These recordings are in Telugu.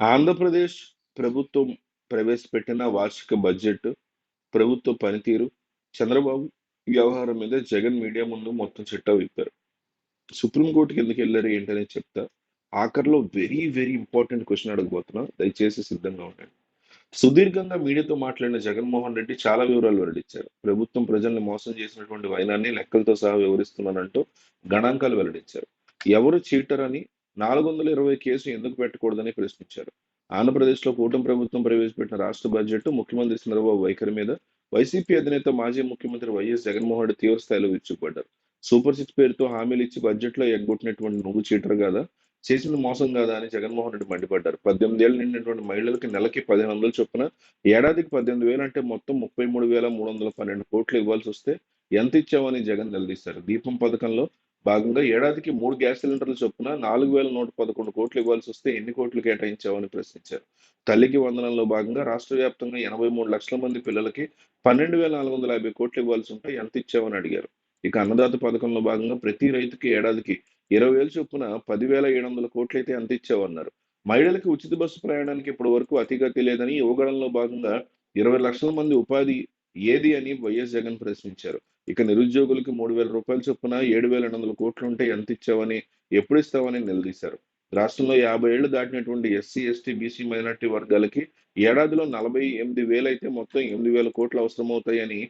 ఆంధ్రప్రదేశ్ ప్రభుత్వం ప్రవేశపెట్టిన వార్షిక బడ్జెట్ ప్రభుత్వ పనితీరు చంద్రబాబు వ్యవహారం మీద జగన్ మీడియా ముందు మొత్తం చిట్టా విప్పారు. సుప్రీంకోర్టుకి ఎందుకు వెళ్ళారు ఏంటని చెప్తా ఆఖరిలో వెరీ వెరీ ఇంపార్టెంట్ క్వశ్చన్ అడగబోతున్నా దయచేసి సిద్ధంగా ఉండండి. సుదీర్ఘంగా మీడియాతో మాట్లాడిన జగన్మోహన్ రెడ్డి చాలా వివరాలు వెల్లడించారు. ప్రభుత్వం ప్రజల్ని మోసం చేసినటువంటి వైనాన్ని లెక్కలతో సహా వివరిస్తున్నానంటూ గణాంకాలు వెల్లడించారు. ఎవరు చీటర్ అని నాలుగు వందల ఇరవై కేసు ఎందుకు పెట్టకూడదని ప్రశ్నించారు. ఆంధ్రప్రదేశ్లో కూటమి ప్రభుత్వం ప్రవేశపెట్టిన రాష్ట్ర బడ్జెట్ ముఖ్యమంత్రి చంద్రబాబు వైఖరి మీద వైసీపీ అధినేత మాజీ ముఖ్యమంత్రి వైఎస్ జగన్మోహన్ రెడ్డి తీవ్ర స్థాయిలో విరుచుకుపడ్డారు. సూపర్ సిక్స్ పేరుతో హామీలు ఇచ్చి బడ్జెట్లో ఎగ్గొట్టినటువంటి నువ్వు చీటర్ కాదా? చేసింది మోసం కాదా అని జగన్మోహన్ రెడ్డి మండిపడ్డారు. పద్దెనిమిది ఏళ్ళు నిండినటువంటి మహిళలకి నెలకి పదిహేను వందలు చొప్పున ఏడాదికి పద్దెనిమిది వేలు అంటే మొత్తం ముప్పై మూడు వేల మూడు వందల పన్నెండు కోట్లు ఇవ్వాల్సి వస్తే ఎంత ఇచ్చామని జగన్ నిలదీశారు. దీపం పథకంలో భాగంగా ఏడాదికి మూడు గ్యాస్ సిలిండర్ల చొప్పున నాలుగు వేల నూట పదకొండు కోట్లు ఇవ్వాల్సి వస్తే ఎన్ని కోట్లు కేటాయించామని ప్రశ్నించారు. తల్లికి వందనంలో భాగంగా రాష్ట్ర వ్యాప్తంగా ఎనభై మూడు లక్షల మంది పిల్లలకి పన్నెండు వేల నాలుగు వందల యాభై కోట్లు ఇవ్వాల్సి ఉంటే ఎంత ఇచ్చామని అడిగారు. ఇక అన్నదాత పథకంలో భాగంగా ప్రతి రైతుకి ఏడాదికి ఇరవై వేల చొప్పున పదివేల ఏడు వందల కోట్లు అయితే ఎంత ఇచ్చావన్నారు. మహిళలకు ఉచిత బస్సు ప్రయాణానికి ఇప్పటి వరకు అతిగతి లేదని యువగడంలో భాగంగా ఇరవై లక్షల మంది ఉపాధి ఏది అని వైఎస్ జగన్ ప్రశ్నించారు. ఇక నిరుద్యోగులకు మూడు వేల రూపాయల చొప్పున ఏడు వేల రెండు వందల కోట్లు ఉంటే ఎంత ఇచ్చావని ఎప్పుడు ఇస్తావని నిలదీశారు. రాష్ట్రంలో యాభై ఏళ్ళు దాటినటువంటి ఎస్సీ ఎస్టీ బీసీ మైనార్టీ వర్గాలకి ఏడాదిలో నలభై ఎనిమిది వేలు అయితే మొత్తం ఎనిమిది వేల కోట్లు అవసరమవుతాయని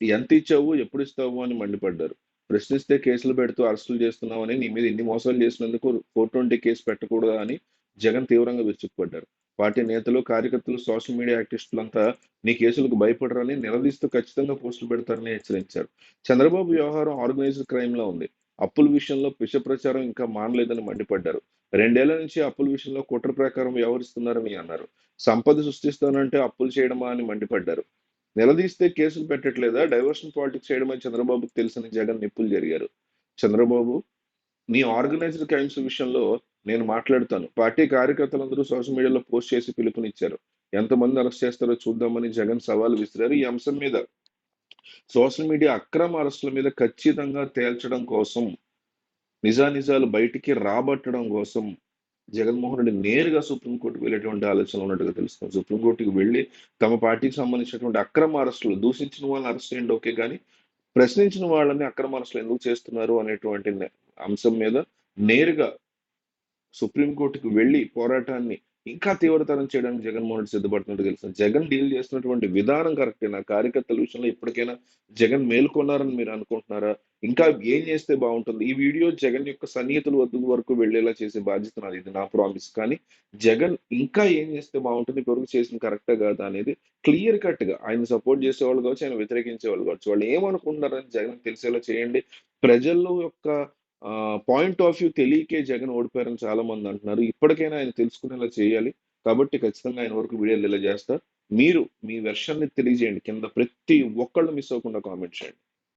ఎంత ఇచ్చావు ఎప్పుడు ఇస్తావు అని మండిపడ్డారు. ప్రశ్నిస్తే కేసులు పెడుతూ అరెస్టులు చేస్తున్నామని నీ మీద ఇన్ని మోసాలు చేసినందుకు ఫోర్ ట్వంటీ కేసు పెట్టకూడదా అని జగన్ తీవ్రంగా విరుచుకుపడ్డారు. పార్టీ నేతలు కార్యకర్తలు సోషల్ మీడియా యాక్టిస్టులంతా నీ కేసులకు భయపడరని నిలదీస్తూ ఖచ్చితంగా పోస్టులు పెడతారని హెచ్చరించారు. చంద్రబాబు వ్యవహారం ఆర్గనైజ్డ్ క్రైమ్లో ఉంది. అప్పుల విషయంలో పిష ప్రచారం ఇంకా మానలేదని మండిపడ్డారు. రెండేళ్ళ నుంచి అప్పుల విషయంలో కుట్ర ప్రకారం వ్యవహరిస్తున్నారని అన్నారు. సంపద సృష్టిస్తానంటే అప్పులు చేయడమా అని మండిపడ్డారు. నిలదీస్తే కేసులు పెట్టట్లేదా? డైవర్షన్ పాలిటిక్స్ చేయడమని చంద్రబాబుకు తెలిసిన జగన్ నిప్పులు జరిగారు. చంద్రబాబు నీ ఆర్గనైజ్డ్ క్రైమ్స్ విషయంలో నేను మాట్లాడుతాను. పార్టీ కార్యకర్తలందరూ సోషల్ మీడియాలో పోస్ట్ చేసి పిలుపునిచ్చారు. ఎంతమంది అరెస్ట్ చేస్తారో చూద్దామని జగన్ సవాల్ విసిరారు ఈ అంశం మీద. సోషల్ మీడియా అక్రమ అరెస్టుల మీద ఖచ్చితంగా తేల్చడం కోసం నిజానిజాలు బయటికి రాబట్టడం కోసం జగన్మోహన్ రెడ్డి నేరుగా సుప్రీంకోర్టుకు వెళ్ళేటువంటి ఆలోచన ఉన్నట్టుగా తెలుస్తుంది. సుప్రీంకోర్టుకు వెళ్ళి తమ పార్టీకి సంబంధించినటువంటి అక్రమ అరెస్టులు దూషించిన వాళ్ళని అరెస్ట్ చేయండి ఓకే కానీ ప్రశ్నించిన వాళ్ళని అక్రమ అరెస్టులు ఎందుకు చేస్తున్నారు అనేటువంటి అంశం మీద నేరుగా సుప్రీంకోర్టుకు వెళ్ళి పోరాటాన్ని ఇంకా తీవ్రతరం చేయడానికి జగన్మోహన్ రెడ్డి సిద్ధపడుతున్నట్టు తెలుసు జగన్ డీల్ చేస్తున్నటువంటి విధానం కరెక్టేనా కార్యకర్తల విషయంలో ఇప్పటికైనా జగన్ మేల్కొన్నారని మీరు అనుకుంటున్నారా? ఇంకా ఏం చేస్తే బాగుంటుంది? ఈ వీడియో జగన్ యొక్క సన్నిహితుల వద్ద వరకు వెళ్ళేలా చేసే బాధ్యత నాది. ఇది నా ప్రామిస్. కానీ జగన్ ఇంకా ఏం చేస్తే బాగుంటుంది? ఇప్పటివరకు చేసిన కరెక్టా కాదా అనేది క్లియర్ కట్గా ఆయన సపోర్ట్ చేసే వాళ్ళు కావచ్చు ఆయన వ్యతిరేకించే వాళ్ళు కావచ్చు. వాళ్ళు ఏమనుకుంటున్నారని జగన్ తెలిసేలా చేయండి. ప్రజల్లో యొక్క పాయింట్ ఆఫ్ వ్యూ తెలియకే జగన్ ఓడిపోయారని చాలా మంది అంటున్నారు. ఇప్పటికైనా ఆయన తెలుసుకునేలా చేయాలి. కాబట్టి ఖచ్చితంగా ఆయన వరకు వీడియోలు ఇలా చేస్తారు. మీరు మీ వెర్షన్ని తెలియజేయండి. కింద ప్రతి ఒక్కళ్ళు మిస్ అవ్వకుండా కామెంట్ చేయండి.